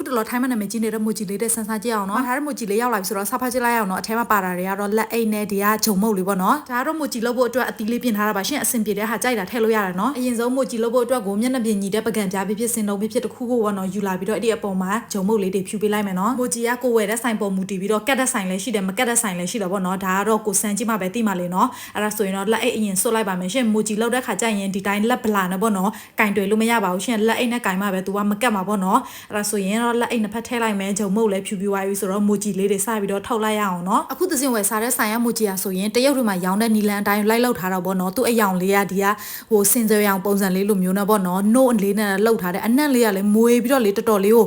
ခုတလောထိုင်းမှာနာမည်ကြီးနေတဲ့မိုဂျီလေးတဲ့ဆန်းဆန်းကြည့်အောင်နော်ဒါရမိုဂျီလေးရောက်လာပြီဆိုတော့စဖတ်ကြည့်လိုက်အောင်နော်အထဲမှာပါတာတွေကတော့လက်အိတ်နဲ့ဒီကဂျုံမုတ်လေးပေါ့နော်ဒါကတော့မိုဂျီလုပ်ဖို့အတွက်အသီးလေးပြင်ထားတာပါရှင်အဆင်ပြေတဲ့ဟာကြိုက်တာထည့်လို့ရတယ်နော်အရင်ဆုံးမိုဂျီလုပ်ဖို့အတွက်ကိုမျက်နှာပြင်ညီတဲ့ပကံပြားဖြစ်ဖြစ်စင်လုံးဖြစ်ဖြစ်တစ်ခုခုပေါ့နော်ယူလာပြီးတော့အဲ့ဒီအပေါ်မှာဂျုံမုတ်လေးတွေဖြူပေးလိုက်မယ်နော်မိုဂျီကကိုဝယ်တဲ့ဆိုင်ပေါ်မူတည်ပြီးတော့ကတ်တဲ့ဆိုင်လည်းရှိတယ်မကတ်တဲ့ဆိုင်လည်းရှိတယ်ပေါ့နော်ဒါကတော့ကိုစမ်းကြည့်မှပဲသိမှလေနော်အဲ့ဒါဆိုရင်တော့လက်အိတ်အရင်ဆွတ်လိုက်ပါမယ်ရှင်မိုဂျီလုပ်တဲ့ခါကျရင်ဒီတိုင်းလက်ဗလာနဲ့ပေါ့နော်ကင်တွေလို့မရပါဘူးရှင်လက်အိတ်နဲ့ကင်မှပဲသူကမကတ်မှာပေါ့နော်အဲ့ဒါဆိုရင်တော့လက်အိတ်နှစ်ဖက်ထည့်လိုက်မယ်ဂျုံမုတ်လည်းဖြူဖြူသွားပြီဆိုတော့မိုဂျီလေးတွေစပြီးတော့ထုတ်လိုက်ရအောင်နော်အခုသစင်ဝယ်စားတဲ့ဆိုင်ရမိုဂျီယာဆိုရင်တရုတ်တွေမှာရောင်းတဲ့နီလန်အတိုင်းလိုက်လောက်ထားတော့ပေါ့နော်သူ့အယောင်လေးကဒီကဟိုစင်စယ်ရောင်ပုံစံလေးလိုမျိုးနဲ့ပေါ့နော်နို့လေးနဲ့လောက်ထားတဲ့အနက်လေးကလည်းမွေးပြီးတော့လေတော်တော်လေးကို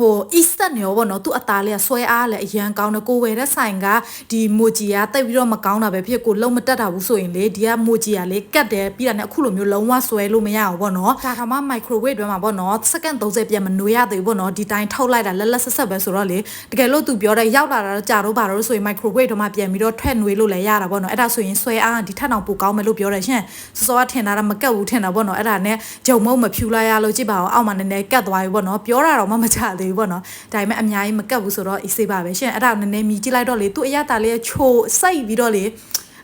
ဟို eastern ရောပေါ့နော်သူ့အသားလေးကဆွဲအားလည်းအရန်ကောင်းတယ်ကိုဝယ်တဲ့ဆိုင်ကဒီမိုဂျီကတိတ်ပြီးတော့မကောင်းတာပဲဖြစ်ကိုလုံးမတက်တာဘူးဆိုရင်လေဒီကမိုဂျီကလေကတ်တယ်ပြီးတာနဲ့အခုလိုမျိုးလုံးဝဆွဲလို့မရအောင်ပေါ့နော်ဒါကမှ microwave တွဲမှာပေါ့နော်စက္ကန့်30ပြန်မနွေရသေးဘူးပေါ့နော်ဒီတိုင်းထုတ်လိုက်တာလက်လက်ဆက်ဆက်ပဲဆိုတော့လေတကယ်လို့သူပြောတဲ့ရောက်လာတာတော့ကြာတော့ပါတော့ဆိုရင် microwave တွဲမှာပြန်ပြီးတော့ထွက်နွေလို့လည်းရတာပေါ့နော်အဲ့ဒါဆိုရင်ဆွဲအားဒီထက်တောင်ပိုကောင်းမယ်လို့ပြောတယ်ရှင်စောစောကထင်တာကမကတ်ဘူးထင်တာပေါ့နော်အဲ့ဒါနဲ့ဂျုံမုံမဖြူလိုက်ရလို့ကြည့်ပါအောင်အောက်မှာနည်းနည်းကတ်သွားပြီပေါ့နော်ပြောတာတော့မှမချသေးဘူးပေါ့နော်ဒါပေမဲ့အများကြီးမကတ်ဘူးဆိုတော့အေးစေးပါပဲရှင်အဲ့ဒါနည်းနည်းမြည်ကြည့်လိုက်တော့လေသူ့အရတာလေးချိုစိတ်ပြီးတော့လေ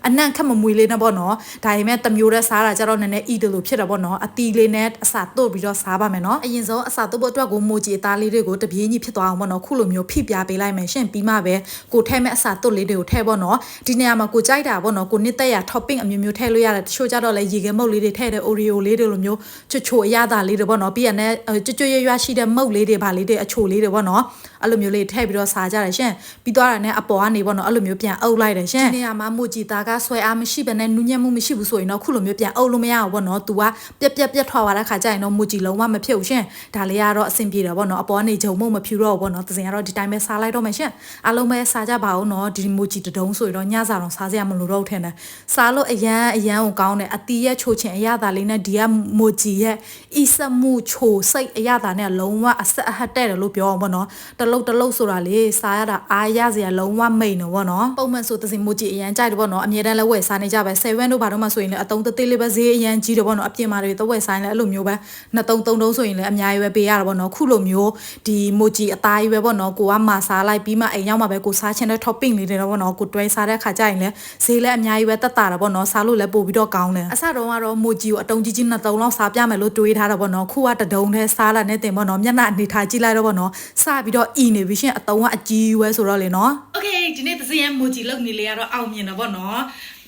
အနံ့ခက်မမွေလေးနဲ့ပေါ့နော်ဒါပေမဲ့တမျိုးတည်းစားတာကြတော့နည်းနည်းဤတယ်လို့ဖြစ်တယ်ပေါ့နော်အတီလေးနဲ့အစာတို့ပြီးတော့စားပါမယ်နော်အရင်ဆုံးအစာတို့ဖို့အတွက်ကိုမိုဂျီအသားလေးတွေကိုတပြေးကြီးဖြစ်သွားအောင်ပေါ့နော်ခုလိုမျိုးဖိပြပေးလိုက်မယ်ရှင်ပြီးမှပဲကိုထဲမဲ့အစာတို့လေးတွေကိုထည့်ပေါ့နော်ဒီနေရာမှာကိုကြိုက်တာပေါ့နော်ကိုနှစ်သက်ရ topping အမျိုးမျိုးထည့်လို့ရတယ်တချို့ကြတော့လေရေခဲမုတ်လေးတွေထည့်တဲ့ Oreo လေးတွေလိုမျိုးချွတ်ချိုအရသာလေးတွေပေါ့နော်ပြီးရတဲ့ကြွကြွရွရွရှိတဲ့မုတ်လေးတွေဗာလေးတွေအချိုလေးတွေပေါ့နော် အဲ့လိုမျိုးလေးထည့်ပြီးတော့စားကြတယ်ရှင်ပြီးသွားတာနဲ့အပေါ်ကနေပေါ့နော်အဲ့လိုမျိုးပြန်အုပ်လိုက်တယ်ရှင်ဒီနေရာမှာမိုဂျီသားကဆွဲအားမရှိဘဲနဲ့နူးညံ့မှုမရှိဘူးဆိုရင်တော့ခုလိုမျိုးပြန်အုပ်လို့မရဘူးပေါ့နော် तू ကပြက်ပြက်ပြက်ထွာသွားတဲ့ခါကျရင်တော့မိုဂျီလုံးဝမဖြစ်ဘူးရှင်ဒါလေးကတော့အဆင်ပြေတယ်ပေါ့နော်အပေါ်ကနေဂျုံမုံမဖြူတော့ဘူးပေါ့နော်သစင်ကတော့ဒီတိုင်းပဲစားလိုက်တော့မယ်ရှင်အားလုံးပဲစားကြပါဦးနော်ဒီမိုဂျီတဒုံဆိုရင်တော့ညစာတော့စားစရာမလိုတော့ထင်တယ်စားလို့အရန်အရန်ကိုကောင်းတယ်အတီးရဲ့ချိုချင်အရသာလေးနဲ့ဒီကမိုဂျီရဲ့အီစမှုချိုစိတ်အရသာနဲ့လုံးဝအဆက်အဟတ်တဲ့တယ်လို့ပြောအောင်ပေါ့နော်တလုတ်တလုတ်ဆိုတာလေစားရတာအားရစရာလုံးဝမိန်တော့ပေါ့နော်ပုံမှန်ဆိုသစင်မိုဂျီအရန်ကြိုက်တယ်ပေါ့နော်အမြဲတမ်းလည်းဝယ်စားနေကြပဲ7တို့ဘာတော့မှဆိုရင်လည်းအတုံးသေးသေးလေးပဲဈေးအရန်ကြီးတယ်ပေါ့နော်အပြင်မှာတွေတော့ဝယ်ဆိုင်လည်းအဲ့လိုမျိုးပဲနှစ်တုံးသုံးတုံးဆိုရင်လည်းအများကြီးပဲပေးရတာပေါ့နော်ခုလိုမျိုးဒီမိုဂျီအသားကြီးပဲပေါ့နော်ကိုကမာစားလိုက်ပြီးမှအိမ်ရောက်မှပဲကိုစားချင်တဲ့ topping လေးတွေတော့ပေါ့နော်ကိုတွဲစားတဲ့ခါကျရင်လည်းဈေးလည်းအများကြီးပဲတက်တာတာပေါ့နော်စားလို့လည်းပို့ပြီးတော့ကောင်းတယ်အစတော့ကတော့မိုဂျီကိုအတုံးကြီးကြီးနှစ်တုံးလောက်စားပြမယ်လို့တွေးထားတာပေါ့နော်ခုကတဒုံနဲ့စားလာနဲ့တင်ပေါ့နော်မျက်နှာအနေထားကြည့်လိုက်တော့ပေါ့နော်စပြီးတော့အီဤနေပြီရှင်အတုံးကအကြီးပဲဆိုတော့လေနော် Okay ဒီနေ့ပစည်းရမိုဂျီလောက်နေလေရတော့အောင်မြင်တော့ဗောနော်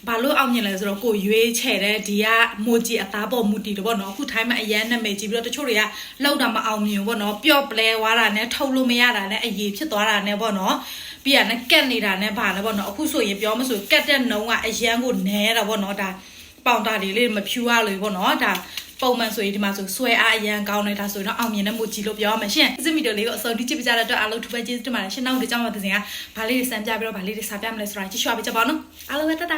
ဘာလို့အောင်မြင်လဲဆိုတော့ကိုရွေးချယ်တဲ့ဒီကမိုဂျီအသားပေါ်မူတည်တော့ဗောနော်အခု time မှာအရန်နာမည်ကြီးပြီးတော့တချို့တွေကလောက်တာမအောင်မြင်ဗောနော်ပျော့ပလဲသွားတာနဲ့ထုတ်လို့မရတာနဲ့အရေးဖြစ်သွားတာနဲ့ဗောနော်ပြီးရနဲ့ကက်နေတာနဲ့ဘာလဲဗောနော်အခုဆိုရင်ပြောမဆိုကက်တဲ့နှုံးကအရန်ကိုနဲတာဗောနော်ဒါပေါင်တာတွေလေးမဖြူရလို့ဗောနော်ဒါ ပုံမှန်ဆိုရင်ဒီမှာဆိုဆွဲအားအရန်ကောင်းနေတာဆိုရင်တော့အောင်မြင်တဲ့မိုဂျီလို့ပြောရမှာရှင်ဒီဗီဒီယိုလေးကိုအစောဒီချစ်ပြကြတဲ့အတွက်အားလုံးထူပဲကျေးဇူးတင်ပါတယ်ရှင်နောက်တစ်ကြောင်းမှာသစင်ကဗာလေးတွေစမ်းပြပြီးတော့ဗာလေးတွေစားပြမလဲဆိုတာကြည့်ရှုပါကြပါဦးနော်အားလုံးပဲတတာ